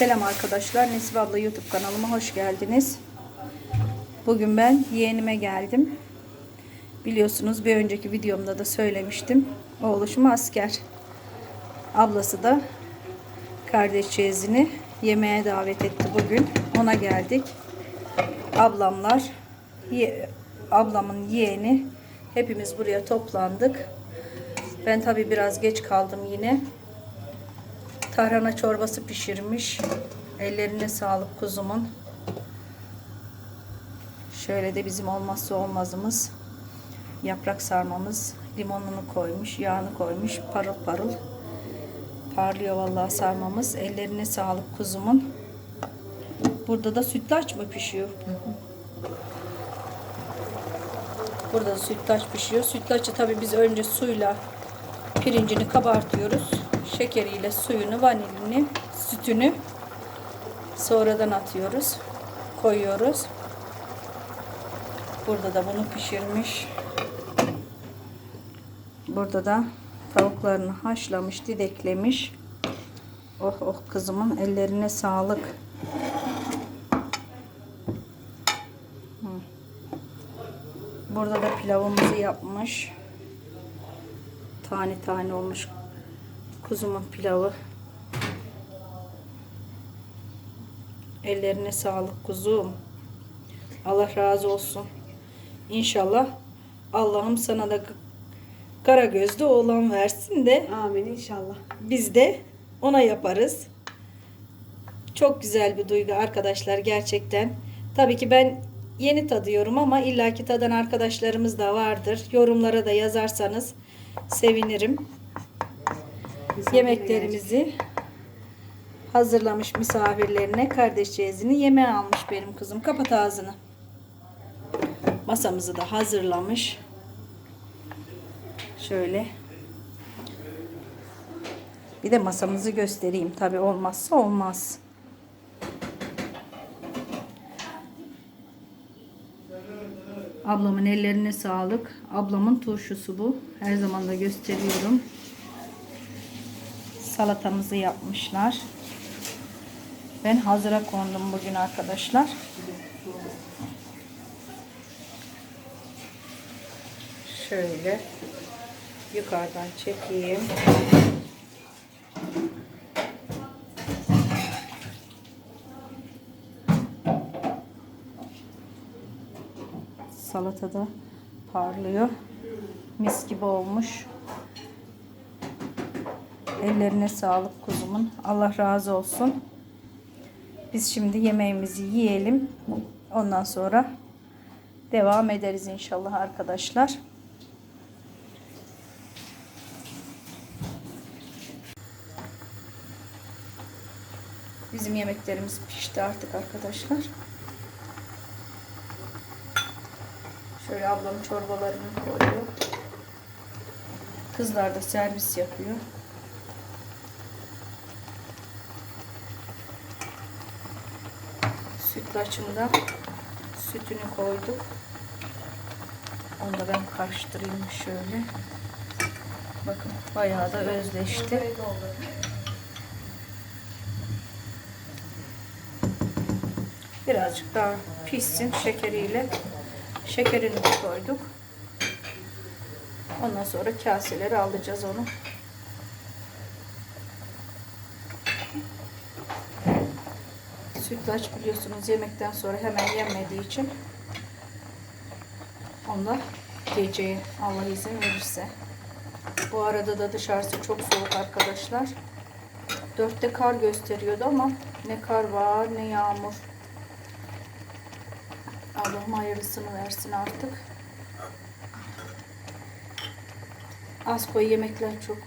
Selam arkadaşlar. Nesibe abla YouTube kanalıma hoş geldiniz. Bugün ben yeğenime geldim. Biliyorsunuz bir önceki videomda da söylemiştim. Oğluşum asker. Ablası da kardeş çeyizini yemeğe davet etti bugün. Ona geldik. Ablamlar, ye- ablamın yeğeni hepimiz buraya toplandık. Ben tabi biraz geç kaldım yine. Tarhana çorbası pişirmiş. Ellerine sağlık kuzumun. Şöyle de bizim olmazsa olmazımız. Yaprak sarmamız. Limonunu koymuş, yağını koymuş. Parıl parıl. Parlıyor vallahi sarmamız. Ellerine sağlık kuzumun. Burada da sütlaç mı pişiyor? Burada da sütlaç pişiyor. Sütlaçı tabi biz önce suyla pirincini kabartıyoruz. Şekeriyle suyunu, vanilini, sütünü sonradan atıyoruz. Koyuyoruz. Burada da bunu pişirmiş. Burada da tavuklarını haşlamış, dideklemiş. Oh oh kızımın ellerine sağlık. Burada da pilavımızı yapmış. Tane tane olmuş kuzumun pilavı. Ellerine sağlık kuzum. Allah razı olsun. İnşallah Allah'ım sana da kara gözlü oğlan versin de Amin inşallah. biz de ona yaparız. Çok güzel bir duygu arkadaşlar gerçekten. Tabii ki ben yeni tadıyorum ama illaki tadan arkadaşlarımız da vardır. Yorumlara da yazarsanız sevinirim. Yemeklerimizi hazırlamış misafirlerine kardeş çeyizini yemeğe almış benim kızım. Kapat ağzını. Masamızı da hazırlamış. Şöyle. Bir de masamızı göstereyim. Tabi olmazsa olmaz. Ablamın ellerine sağlık. Ablamın turşusu bu. Her zaman da gösteriyorum. Salatamızı yapmışlar. Ben hazıra kondum bugün arkadaşlar. Şöyle yukarıdan çekeyim. Salata da parlıyor. Mis gibi olmuş. Ellerine sağlık kuzumun. Allah razı olsun. Biz şimdi yemeğimizi yiyelim. Ondan sonra devam ederiz inşallah arkadaşlar. Bizim yemeklerimiz pişti artık arkadaşlar. Şöyle ablam çorbalarını koyuyor. Kızlar da servis yapıyor. Sütlaçımda sütünü koyduk. Onu da ben karıştırayım şöyle. Bakın bayağı da özleşti. Birazcık daha pişsin şekeriyle. Şekerini koyduk. Ondan sonra kaselere alacağız onu. Sütlaç biliyorsunuz yemekten sonra hemen yenmediği için onu da geceye Allah izin verirse. Bu arada da dışarısı çok soğuk arkadaşlar. Dörtte kar gösteriyordu ama ne kar var ne yağmur. Allah'ım hayırlısını versin artık. Az koy yemekler çok.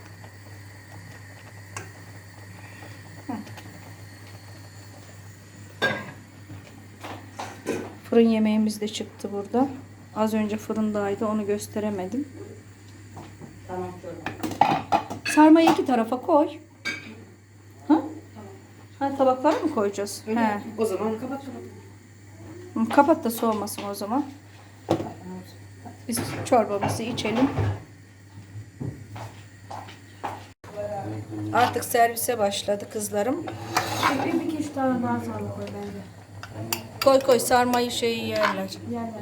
Fırın yemeğimiz de çıktı burada. Az önce fırındaydı onu gösteremedim. Tamam Sarmayı iki tarafa koy. Ha? Ha tabaklara mı koyacağız? He. O zaman kapat kapat. Hı, Kapat da soğumasın o zaman. Biz çorbamızı içelim. Artık servise başladı kızlarım. Bir, iki üç tane daha sağlık koy bence. Koy koy sarmayı şeyi yerler. Yerler.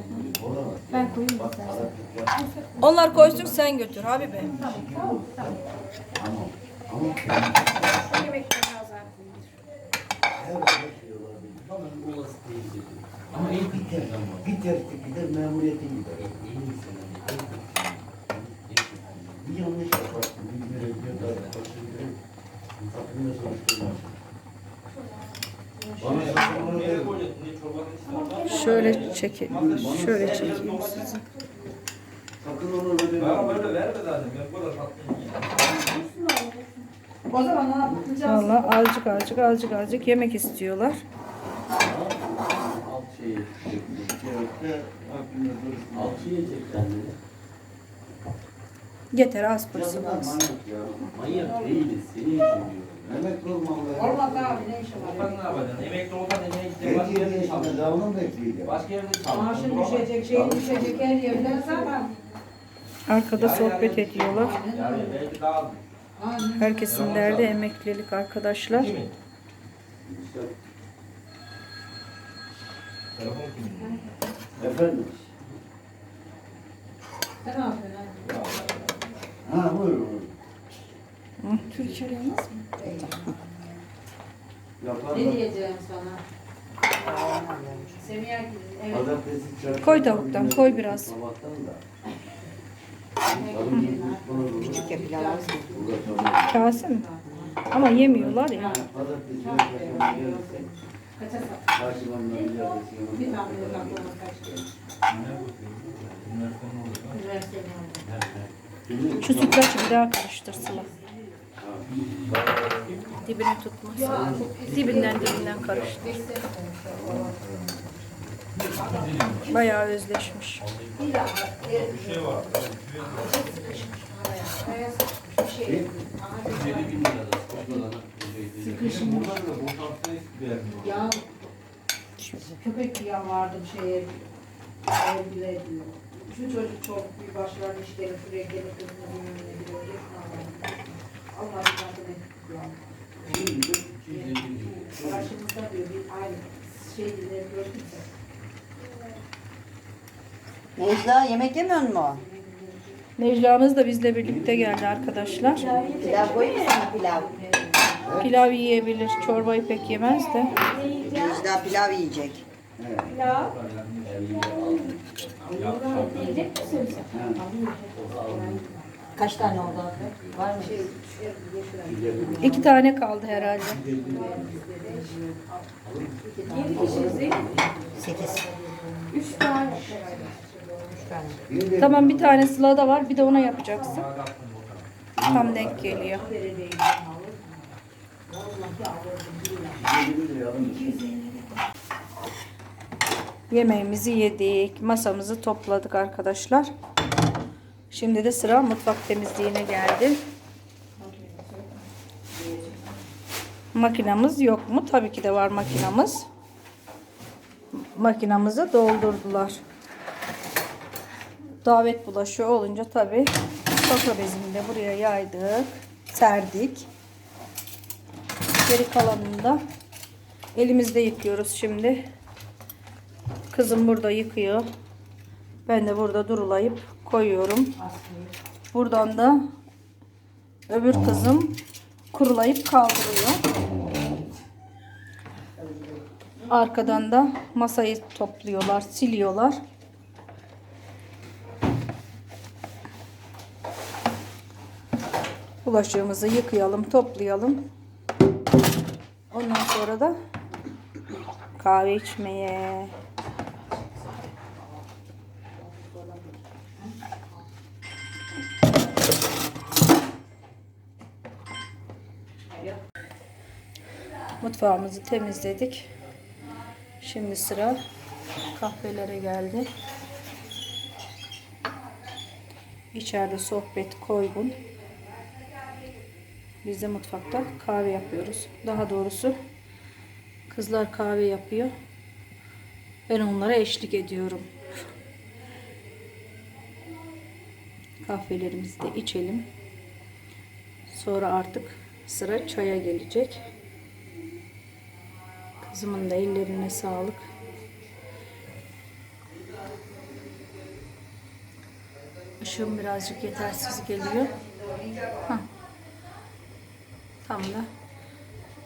Ben koyayım istersen? Onlar koysun sen götür Habibe. Bu yemekten daha zaten. Ama en biter ama. Biter gider memuriyetin gider. Bir yanlış yaparsın. Bir görev bir daha yaparsın. Aklına soruşturmaz. Bana soruşturma derim. Şöyle çekin. Şöyle çekeyim sizi. Sakın onu öyle verme? Valla azıcık azıcık azıcık azıcık yemek istiyorlar. Yeter az pırsın az. manyak ya. Manyak değiliz. Senin için. Mehmet olmalı. Olmaz abi ne işi var? Olsan ne yapacaksın? Emekli olsan emeğe gideceksin. Başka Belki yerde devamlı mı bekleyeceğim? Başka yerde Maaşın çalışacaksın. düşecek, şeyin düşecek her yerden zaten. Arkada sohbet ediyorlar. Yani belki daha az. Herkesin derdi emeklilik arkadaşlar. Telefon kimin? Efendim? Sen ne yapıyorsun abi? Ha buyur buyur. Türkçe yalnız mı? Ne diyeceğim sana? Semiha evet. Koy tavuktan, koy biraz. Kase mi? Ama yemiyorlar ya. Şu sütlaçı bir daha karıştır Sıla. Dibine tutmaz. Dibinden dibinden karıştır. Bayağı özleşmiş. Vermiyor. Ya köpek ya vardım şeye bile diyor. Şu çocuk çok bir başlarına iş gelir şuraya gelir kızını bilmem ne biliyor. Geçin Allah'ım. Allah razı olsun. şimdi de 250 diyor. Karşımızda diyor bir aynı şey dinleri gördüm sen. Necla yemek yemiyor mu? Necla'mız da bizle birlikte geldi arkadaşlar. Pilav koyayım mı sana pilav? Pilav yiyebilir. Çorbayı pek yemez de. Necla pilav yiyecek. Kaç tane oldu abi? Var mı? İki tane kaldı herhalde. Sekiz. Bir de Tamam. Tamam bir tane Sıla'da var. Bir de ona yapacaksın. Tam denk geliyor. 250 liraya alın. Yemeğimizi yedik. Masamızı topladık arkadaşlar. Şimdi de sıra mutfak temizliğine geldi. Makinamız yok mu? Tabii ki de var makinamız. Makinamızı doldurdular. Davet bulaşı olunca tabii sofra bezini de buraya yaydık. Serdik. Geri kalanını da elimizde yıkıyoruz şimdi. Kızım burada yıkıyor. Ben de burada durulayıp koyuyorum. Buradan da öbür kızım kurulayıp kaldırıyor. Arkadan da masayı topluyorlar, siliyorlar. Bulaşığımızı yıkayalım, toplayalım. Ondan sonra da kahve içmeye. Mutfağımızı temizledik. Şimdi sıra kahvelere geldi. İçeride sohbet koygun. Biz de mutfakta kahve yapıyoruz. Daha doğrusu kızlar kahve yapıyor. Ben onlara eşlik ediyorum. Kahvelerimizi de içelim. Sonra artık sıra çaya gelecek. Kızımın da ellerine sağlık. Işığım birazcık yetersiz geliyor. Hah. Tam da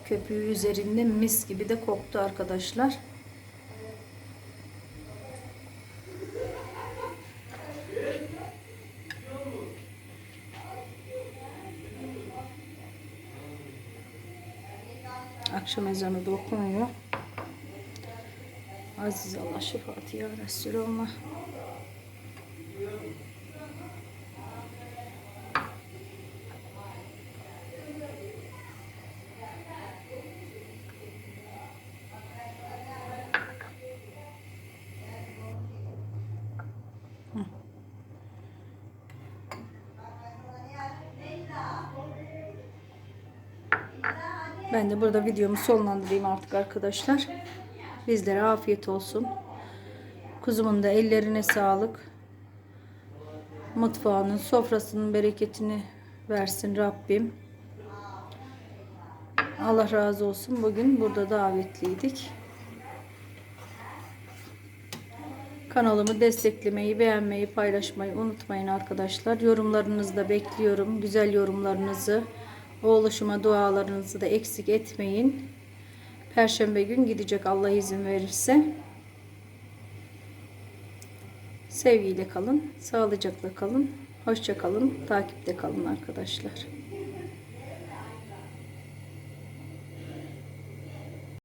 köpüğü üzerinde mis gibi de koktu arkadaşlar. Akşam ezanı da okunuyor. Aziz Allah şefaati ya Resulallah. Ben de burada videomu sonlandırayım artık arkadaşlar. Bizlere afiyet olsun. Kuzumun da ellerine sağlık. Mutfağının, sofrasının bereketini versin Rabbim. Allah razı olsun. Bugün burada davetliydik. Kanalımı desteklemeyi, beğenmeyi, paylaşmayı unutmayın arkadaşlar. Yorumlarınızı da bekliyorum. Güzel yorumlarınızı, oğluşuma dualarınızı da eksik etmeyin. Perşembe gün gidecek Allah izin verirse. Sevgiyle kalın, sağlıcakla kalın, hoşça kalın, takipte kalın arkadaşlar.